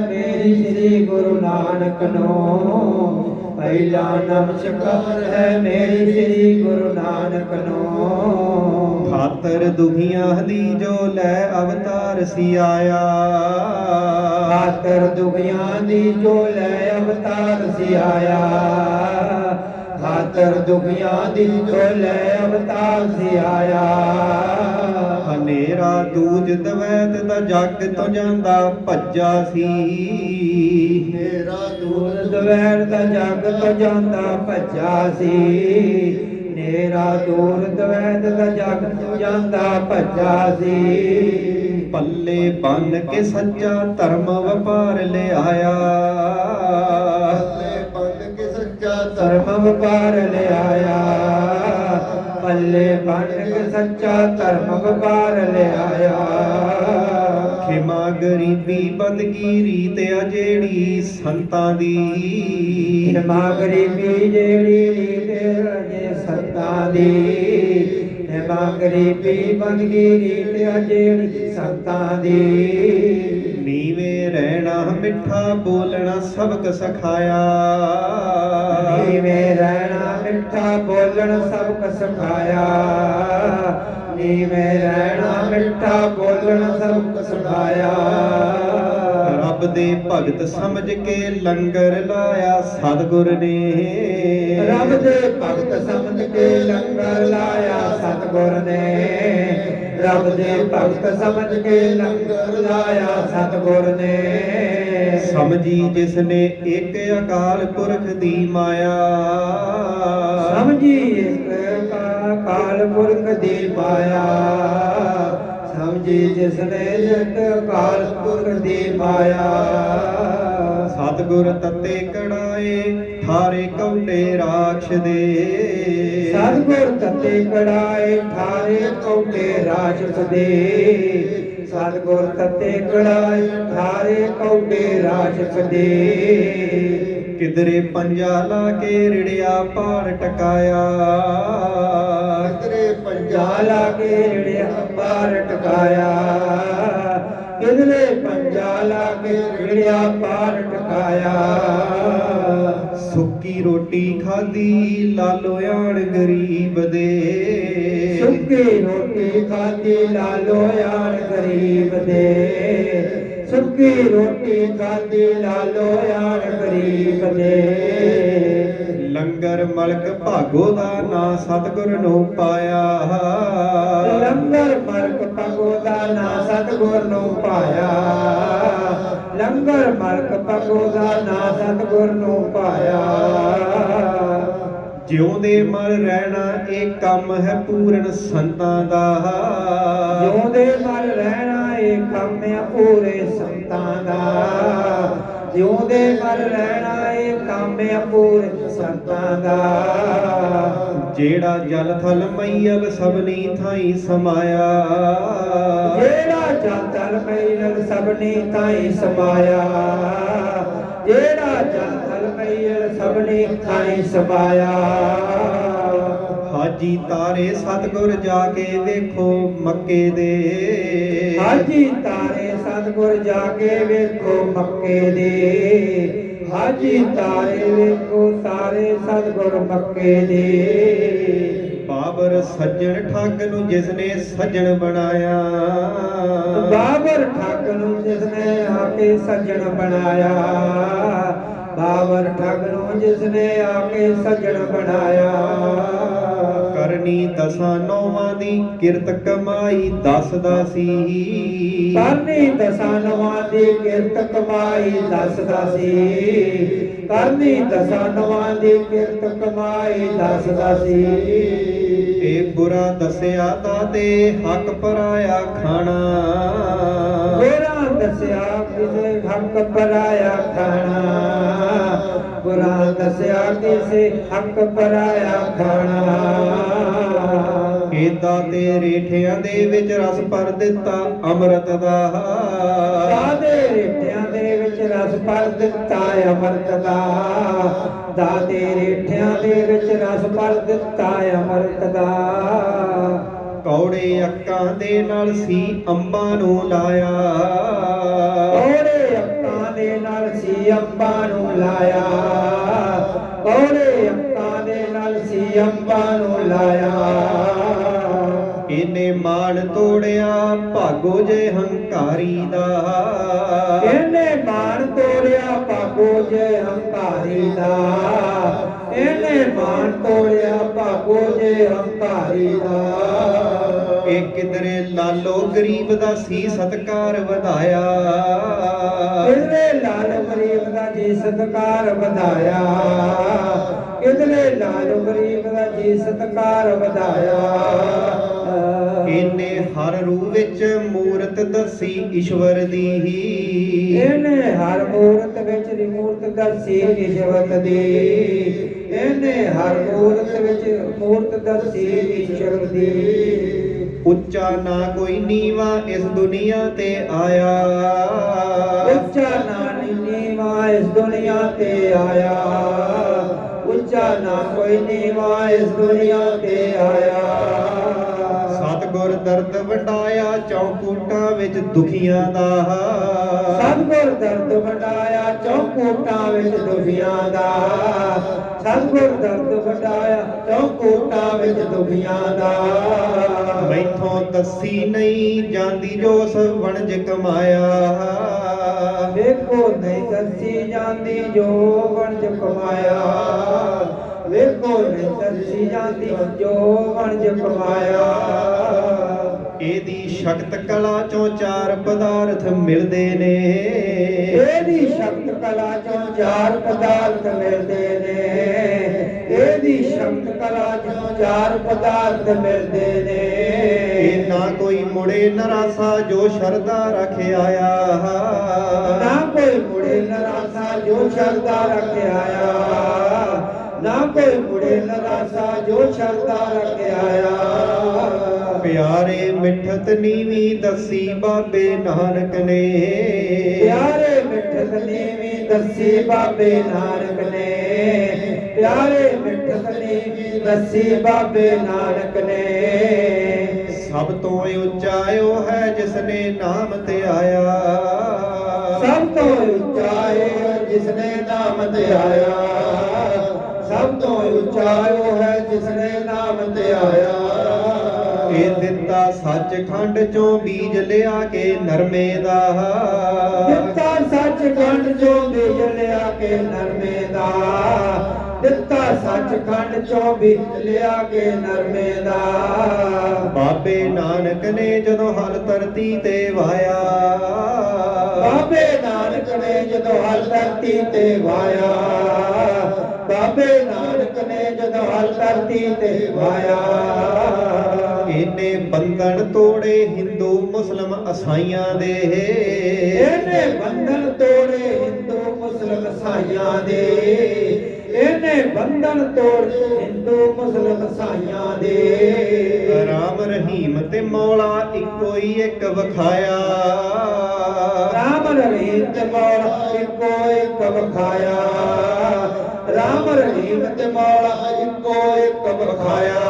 ਮੇਰੀ ਸ੍ਰੀ ਗੁਰੂ ਨਾਨਕ ਨੂੰ ਪਹਿਲਾ ਨਮਸਕਾਰ ਹੈ ਮੇਰੀ ਸ੍ਰੀ ਗੁਰੂ ਨਾਨਕ ਨੂੰ। ਖਾਤਰ ਦੁਖੀਆਂ ਦੀ ਜੋ ਲੈ ਅਵਤਾਰ ਸੀ ਆਇਆ। ਖਾਤਰ ਦੁਖੀਆਂ ਦੀ ਜੋ ਲੈ ਅਵਤਾਰ ਸੀ ਆਇਆ। ਖਾਤਰ ਦੁਖੀਆਂ ਦੀ ਜੋ ਅਵਤਾਰ ਸੀ ਆਇਆ ਹਨੇਰਾ ਦੂਜ ਦਵੈਤ ਦਾ ਜੱਗ ਤੋਂ ਜਾਂਦਾ ਭੱਜਾ ਸੀ। ਹਨੇਰਾ ਦੂਰ ਦਵੈਰ ਦਾ ਜੱਗ ਤੋਂ ਜਾਂਦਾ ਭੱਜਾ ਸੀ। ਹਨੇਰਾ ਦੂਰ ਦਵੈਤ ਦਾ ਜੱਗ ਤੋਂ ਜਾਂਦਾ ਭੱਜਾ ਸੀ। ਪੱਲੇ ਬੰਨ ਕੇ ਸੱਚਾ ਧਰਮ ਵਪਾਰ ਲਿਆਇਆ। ਧਰਮ ਵਪਾਰ ਲਿਆਇਆ, ਪੱਲੇ ਬੰਨ ਕੇ ਸੱਚਾ ਧਰਮ ਵਪਾਰ ਲਿਆਇਆ। ਖਿਮਾ ਗਰੀਬੀ ਬੰਦਗੀ ਰੀਤ ਆ ਜਿਹੜੀ ਸੰਤਾਂ ਦੀ। ਨਿਰਮਾ ਗਰੀਬੀ ਜਿਹੜੀ ਰੀਤ ਅਜੇ ਸੰਤਾਂ ਦੀ। ਨਿਰਮਾ ਗਰੀਬੀ ਬੰਦਗੀ ਰੀਤ ਅਜੇ ਸੰਤਾਂ ਦੀ। ਮਿੱਠਾ ਬੋਲਣਾ ਸਬਕ ਸਿਖਾਇਆ। ਨੀਵੇਂ ਰਹਿਣਾ ਮਿੱਠਾ ਬੋਲਣ ਸਭ ਕੁ ਸਿਖਾਇਆ। ਨੀਵੇਂ ਰਹਿਣਾ ਮਿੱਠਾ ਬੋਲਣ ਸਭ ਕੁ ਸਿਖਾਇਆ। ਰੱਬ ਦੇ ਭਗਤ ਸਮਝ ਕੇ ਲੰਗਰ ਲਾਇਆ ਸਤਿਗੁਰ ਨੇ। ਰੱਬ ਦੇ ਭਗਤ ਸਮਝ ਕੇ ਲੰਗਰ ਲਾਇਆ ਸਤਿਗੁਰ ਨੇ। ਰੱਬ ਦੇ ਭਗਤ ਸਮਝ ਕੇ ਲੰਗਰ ਲਾਇਆ ਸਤਿਗੁਰ ਨੇ। ਸਮਝੀ ਜਿਸ ਨੇ ਇੱਕ ਅਕਾਲ ਪੁਰਖ ਦੀ ਮਾਇਆ। ਸਮਝੀ ਇੱਕ ਕਾ- ਕਾਲ ਪੁਰਖ ਦੀ ਮਾਇਆ। ਸਮਝੀ ਜਿਸ ਨੇ ਇੱਕ ਕਾਲ ਪੁਰਖ ਦੀ ਮਾਇਆ। ਸਤਿਗੁਰ ਤਤੇ ਕੜਾਏ ਠਾਰੇ ਕੌਟੇ ਰਾਖਸ਼ ਦੇ। ਤਤੇ ਕੜਾਏ ਠਾਰੇ ਕੌਟੇ ਰਾਜਸ ਦੇ। ਸਤਿਗੁਰ ਤਤੇ ਕੜਾਏ ਠਾਰੇ ਕੌਟੇ ਰਾਜਸ ਦੇ। ਕਿਦਰੇ ਪੰਜਾ ਲਾ ਕੇ ਰਿੜਿਆ ਪਾਰ ਟਕਾਇਆ। ਕਿਧਰੇ ਪੰਜਾ ਲਾ ਕੇ ਰਿੜਿਆ ਪਾਰ ਟਕਾਇਆ। ਕਿਧਰੇ ਪੰਜਾ ਲਾ ਕੇ ਰਿੜਿਆ ਪਾਰ ਟਕਾਇਆ। ਸੁੱਕੀ ਰੋਟੀ ਖਾਦੀ ਲਾਲੋ ਆਣ ਗਰੀਬ ਦੇ। ਸੁੱਕੀ ਰੋਟੀ ਖਾਦੀ ਲਾਲੋ ਯਾਰ ਗਰੀਬ ਦੇ। ਸੁੱਕੀ ਰੋਟੀ ਖਾਦੀ ਲਾਲੋ ਯਾਰ ਗਰੀਬ ਦੇ। ਲੰਗਰ ਮਲਕ ਭਾਗੋ ਦਾ ਨਾਂ ਸਤਿਗੁਰ ਨੂੰ ਪਾਇਆ। ਲੰਗਰ ਮਰਕ ਪਗੋ ਦਾ ਨਾ ਸਤਗੁਰ ਨੂੰ ਪਾਇਆ। ਲੰਗਰ ਮਰਕ ਪਗੋ ਦਾ ਨਾ ਸਤਗੁਰ ਨੂੰ ਪਾਇਆ। ਜਿਉਂਦੇ ਮਰ ਰਹਿਣਾ ਇਹ ਕੰਮ ਹੈ ਪੂਰਨ ਸੰਤਾਂ ਦਾ। ਜਿਉਂਦੇ ਮਰ ਰਹਿਣਾ ਇਹ ਕੰਮ ਆ ਪੂਰੇ ਸੰਤਾਂ ਦਾ। ਜਿਉਂਦੇ ਮਰ ਰਹਿਣਾ ਇਹ ਕੰਮ ਆ ਪੂਰੇ ਸੰਤਾਂ ਦਾ। ਜਿਹੜਾ ਜਲ ਥਲ ਮਈਲ ਸਭਨੀ ਥਾਈ ਸਮਾਇਆ। ਜਿਹੜਾ ਜੰਤਰ ਮੈਲ ਸਭਨੀ ਤਾਈ ਸਮਾਇਆ। ਜਿਹੜਾ ਜੰਤਰ ਮੈਲ ਸਭਨੀ ਤਾਈ ਸਮਾਇਆ। ਹਾਜੀ ਤਾਰੇ ਸਤਿਗੁਰ ਜਾ ਕੇ ਵੇਖੋ ਮੱਕੇ ਦੇ। ਹਾਜੀ ਤਾਰੇ ਸਤਗੁਰ ਜਾ ਕੇ ਵੇਖੋ ਮੱਕੇ ਦੇ। ਹਾਜੀ ਤਾਰੇ ਵੇਖੋ ਤਾਰੇ ਸਤਗੁਰ ਮੱਕੇ ਦੇ। ਬਾਬਰ ਸੱਜਣ ਠੱਗ ਨੂੰ ਜਿਸ ਨੇ ਸੱਜਣ ਬਣਾਇਆ। ਬਾਬਰ ਠੱਗ ਨੂੰ ਜਿਸ ਨੇ ਆ ਕੇ ਸੱਜਣ ਬਣਾਇਆ। ਬਾਬਰ ਠੱਗ ਨੂੰ ਜਿਸ ਨੇ ਆ ਕੇ ਸੱਜਣ ਬਣਾਇਆ। ਕਰਨੀ ਦਸਾਂ ਨੌਵਾਂ ਦੀ ਕਿਰਤ ਕਮਾਈ ਦੱਸਦਾ ਸੀ। ਕਰਨੀ ਦਸਾਂ ਨਵਾਂ ਦੀ ਕਿਰਤ ਕਮਾਈ ਦੱਸਦਾ ਸੀ। ਕਰਨੀ ਦਸਾਂ ਨਵਾਂ ਦੀ ਕਿਰਤ ਕਮਾਈ ਦੱਸਦਾ ਸੀ। ਇਹ ਬੁਰਾ ਦੱਸਿਆ ਤਾਂ ਤੇ ਹੱਕ ਪਰਾਇਆ ਖਾਣਾ। ਗੁਰਾਂ ਦੱਸਿਆ ਕਿਸੇ ਹੱਕ ਪਰਾਇਆ ਖਾਣਾ। ਗੁਰਾਂ ਦੱਸਿਆ ਕਿਸੇ ਹੱਕ ਪਰਾਇਆ ਖਾਣਾ। ਏਦਾਂ ਤੇ ਰੇਠਿਆਂ ਦੇ ਵਿੱਚ ਰਸ ਭਰ ਦਿੱਤਾ ਅੰਮ੍ਰਿਤ ਦਾ। ਦਾਦੇ ਰੇਠਿਆਂ ਦੇ ਵਿੱਚ ਰਸ ਭਰ ਦਿੱਤਾ ਅਮਰਤ ਦਾ। ਦਾਦੇ ਰੇਠਿਆਂ ਦੇ ਵਿੱਚ ਰਸ ਭਰ ਦਿੱਤਾ ਅਮਰਤ ਦਾ। ਕੌੜੇ ਅੱਕਾਂ ਦੇ ਨਾਲ ਸੀ ਅੰਬਾਂ ਨੂੰ ਲਾਇਆ। ਉਹਦੇ ਅੱਖਾਂ ਦੇ ਨਾਲ ਸੀ ਅੰਬਾਂ ਨੂੰ ਲਾਇਆ। ਕੋਲੇ ਅੱਖਾਂ ਦੇ ਨਾਲ ਸੀ ਅੰਬਾਂ ਨੂੰ ਲਾਇਆ। ਇਹਨੇ ਮਾਣ ਤੋੜਿਆ ਭਾਗੋ ਜੇ ਹੰਕਾਰੀ ਦਾ। ਇਹਨੇ ਮਾਣ ਤੋੜਿਆ ਭਾਗੋ ਜੇ ਹੰਕਾਰੀ ਦਾ। ਇਹਨੇ ਮਾਣ ਤੋੜਿਆ ਭਾਗੋ ਜੇ ਹੰਕਾਰੀ ਦਾ। ਇਹ ਕਿਧਰੇ ਲਾਲੋ ਗਰੀਬ ਦਾ ਸੀ ਸਤਕਾਰ ਵਧਾਇਆ। ਕਿਧਰੇ ਲਾਲ ਗਰੀਬ ਦਾ ਜੀ ਸਤਕਾਰ ਵਧਾਇਆ। ਕਿਧਰੇ ਲਾਲ ਗਰੀਬ ਦਾ ਜੀ ਸਤਕਾਰ ਵਧਾਇਆ। ਇਹਨੇ ਹਰ ਰੂਪ ਵਿੱਚ ਮੂਰਤ ਦਸੀ ਈਸ਼ਵਰ ਦੀ। ਇਹਨੇ ਹਰ ਮੂਰਤ ਵਿੱਚ ਦੀ ਮੂਰਤ ਦਰਸੀ ਈਸ਼ਵਰ ਦੀ। ਇਹਨੇ ਹਰ ਮੂਰਤ ਵਿੱਚ ਮੂਰਤ ਦਰਸੀ ਈਸ਼ਵਰ ਦੀ। ਉੱਚਾ ਨਾ ਕੋਈ ਨੀਵਾ ਇਸ ਦੁਨੀਆ ਤੇ ਆਇਆ। ਉੱਚਾ ਨਾਨੀ ਨੀਵਾ ਇਸ ਦੁਨੀਆ ਤੇ ਆਇਆ। ਉੱਚਾ ਨਾ ਕੋਈ ਨੀਵਾ ਇਸ ਦੁਨੀਆ ਤੇ ਆਇਆ। ਸਤਗੁਰ ਦਰਦ ਵੰਡਾਇਆ ਚੌਕੂਟਾਂ ਵਿੱਚ ਦੁਖੀਆਂ ਦਾ। ਸਤਿਗੁਰ ਦਰਦ ਵਟਾਇਆ ਚੌਕੂਟਾਂ ਵਿੱਚ ਦੁਖੀਆਂ ਦਾ। ਸਤਿਗੁਰ ਦਰਦ ਵਟਾਇਆ ਚੌਕੂਟਾਂ ਵਿੱਚ ਦੁਖੀਆਂ ਦਾ। ਮੈਥੋਂ ਦੱਸੀ ਨਹੀਂ ਜਾਂਦੀ ਜੋ ਸ ਵਣਜ ਕਮਾਇਆ। ਵੇਖੋ ਨਹੀਂ ਦੱਸੀ ਜਾਂਦੀ ਜੋ ਵਣਜ ਕਮਾਇਆ। ਵੇਖੋ ਨਹੀਂ ਦੱਸੀ ਜਾਂਦੀ ਜੋ ਵਣਜ ਕਮਾਇਆ। ਇਹਦੀ ਸ਼ਕਤ ਕਲਾ ਚੋਂ ਚਾਰ ਪਦਾਰਥ ਮਿਲਦੇ ਨੇ। ਇਹਦੀ ਸ਼ਕਤ ਕਲਾ ਚੋਂ ਚਾਰ ਪਦਾਰਥ ਮਿਲਦੇ ਨੇ। ਇਹਦੀ ਸ਼ਕਤ ਕਲਾ ਚੋਂ ਚਾਰ ਪਦਾਰਥ ਮਿਲਦੇ ਨੇ। ਇਹ ਨਾ ਕੋਈ ਮੁੜੇ ਨਰਾਸਾ ਜੋ ਸ਼ਰਧਾ ਰੱਖ ਆਇਆ। ਨਾ ਕੋਈ ਮੁੜੇ ਨਰਾਸਾ ਜੋ ਸ਼ਰਦਾ ਰੱਖਿਆ ਆ ਨਾ ਕੋਈ ਮੁੜੇ ਨਰਾਸਾ ਜੋ ਸ਼ਰਦਾ ਰੱਖਿਆ ਆ ਪਿਆਰੇ ਮਿੱਠਤ ਨੀਵੀਂ ਦੱਸੀ ਬਾਬੇ ਨਾਨਕ ਨੇ। ਪਿਆਰੇ ਮਿੱਠਤ ਨੀਵੀਂ ਦੱਸੀ ਬਾਬੇ ਨਾਨਕ ਨੇ। ਪਿਆਰੇ ਮਿੱਠਤ ਨੀਵੀਂ ਦੱਸੀ ਬਾਬੇ ਨਾਨਕ ਨੇ। ਸਭ ਤੋਂ ਉੱਚਾ ਉਹ ਹੈ ਜਿਸ ਨੇ ਨਾਮ ਤੇ ਆਇਆ। ਸਭ ਤੋਂ ਉੱਚਾ ਹੈ ਜਿਸ ਨੇ ਨਾਮ ਤੇ ਆਇਆ। ਸਭ ਤੋਂ ਉੱਚਾ ਉਹ ਹੈ ਜਿਸ ਨੇ ਨਾਮ ਤੇ ਆਇਆ। ਇਹ ਦਿੱਤਾ ਸੱਚਖੰਡ ਚੋਂ ਬੀਜ ਲਿਆ ਕੇ ਨਰਮੇ ਦਾ। ਦਿੱਤਾ ਸੱਚ ਖੰਡ ਚੋਂ ਬੀਜ ਲਿਆ ਕੇ ਨਰਮੇ ਦਾ। ਦਿੱਤਾ ਸੱਚ ਖੰਡ ਚੋਂ ਬੀਜ ਲਿਆ ਕੇ ਨਰਮੇ ਦਾ। ਬਾਬੇ ਨਾਨਕ ਨੇ ਜਦੋਂ ਹਲ ਧਰਤੀ ਤੇ ਵਾਇਆ ਬਾਬੇ ਨਾਨਕ ਨੇ ਜਦੋਂ ਹਲ ਧਰਤੀ ਤੇ ਵਾਇਆ ਬਾਬੇ ਨਾਨਕ ਨੇ ਜਦੋਂ ਹਲ ਧਰਤੀ ਤੇ ਵਾਇਆ ਇਹਨੇ ਬੰਧਨ ਤੋੜੇ ਹਿੰਦੂ ਮੁਸਲਮ ਅਸਾਈਆਂ ਦੇ। ਇਹਨੇ ਬੰਧਨ ਤੋੜੇ ਹਿੰਦੂ ਮੁਸਲਮ ਸਾਈਆਂ ਦੇ। ਇਹਨੇ ਬੰਧਨ ਤੋੜ ਹਿੰਦੂ ਮੁਸਲਮ ਸਾਈਆਂ ਦੇ। ਰਾਮ ਰਹੀਮ ਤੇ ਮੌਲਾ ਇੱਕੋ ਹੀ ਇੱਕ ਵਿਖਾਇਆ। ਰਾਮ ਰਹੀਮ ਤੇ ਮੌਲਾ ਇੱਕੋ ਇੱਕ ਵਿਖਾਇਆ। ਰਾਮ ਰਹੀਮ ਤੇ ਮੌਲਾ ਇੱਕੋ ਇੱਕ ਵਿਖਾਇਆ।